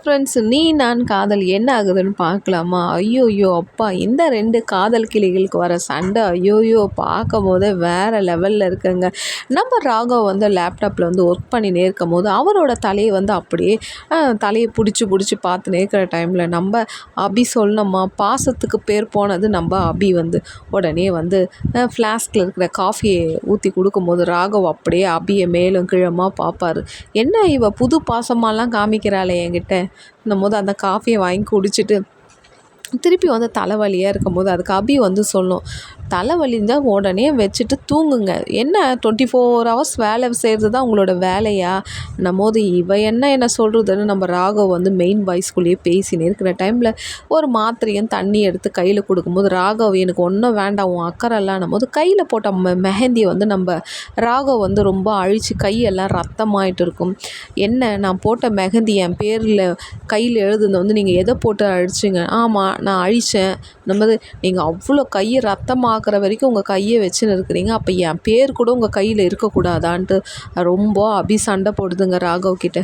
Friends நீ நான் காதல் என்ன ஆகுதுன்னு பார்க்கலாமா? ஐயோயோ அப்பா இந்த ரெண்டு காதல் கிளிகளுக்கு வர சண்டை ஐயோயோ பார்க்கும் போதே வேறு லெவலில் இருக்குங்க. நம்ம ராகவ் வந்து லேப்டாப்பில் வந்து ஒர்க் பண்ணி நேர்க்கும் போது அவரோட தலையை வந்து அப்படியே தலையை பிடிச்சி பிடிச்சி பார்த்து நேர்க்கிற டைமில் நம்ம அபி சொல்லணுமா? பாசத்துக்கு பேர் போனது நம்ம அபி வந்து உடனே வந்து ஃப்ளாஸ்கில் இருக்கிற காஃபியை ஊற்றி கொடுக்கும்போது ராகவ் அப்படியே அபியை மேலும் கீழமாக பார்ப்பார். என்ன இவ புது பாசமாலாம் காமிக்கிறாளே என்கிட்ட? போது அந்த காஃபியை வாங்கி குடிச்சிட்டு திருப்பி வந்து தலைவலியாக இருக்கும்போது அதுக்கு அபி வந்து சொல்லும் தலைவலி தான் உடனே வச்சுட்டு தூங்குங்க. என்ன டுவெண்ட்டி ஃபோர் ஹவர்ஸ் வேலை செய்கிறது தான் உங்களோட வேலையா? போது இவ என்ன என்ன சொல்கிறதுன்னு நம்ம ராகவ் வந்து மெயின் வாய்ஸ்குள்ளேயே பேசினே இருக்கிற டைமில் ஒரு மாத்திரையும் தண்ணி எடுத்து கையில் கொடுக்கும்போது ராகவ் எனக்கு ஒன்றும் வேண்டாம் உன் அக்கறைலாம் போது கையில் போட்ட மெஹந்தியை வந்து நம்ம ராகவ் வந்து ரொம்ப அழித்து கையெல்லாம் ரத்தமாயிட்டு இருக்கும். என்ன நான் போட்ட மெஹந்தி என் பேரில் கையில் எழுதுனது வந்து நீங்கள் எதை போட்டு அழிச்சிங்க? ஆமாம் நான் அழித்தேன் நம்ம நீங்கள் அவ்வளோ கையை ரத்தமாக்குற வரைக்கும் உங்கள் கையை வச்சுன்னு இருக்கிறீங்க அப்போ என் பேர் கூட உங்கள் கையில் இருக்கக்கூடாதான்ட்டு ரொம்ப அபி சண்டை போடுதுங்க ராகவ் கிட்ட.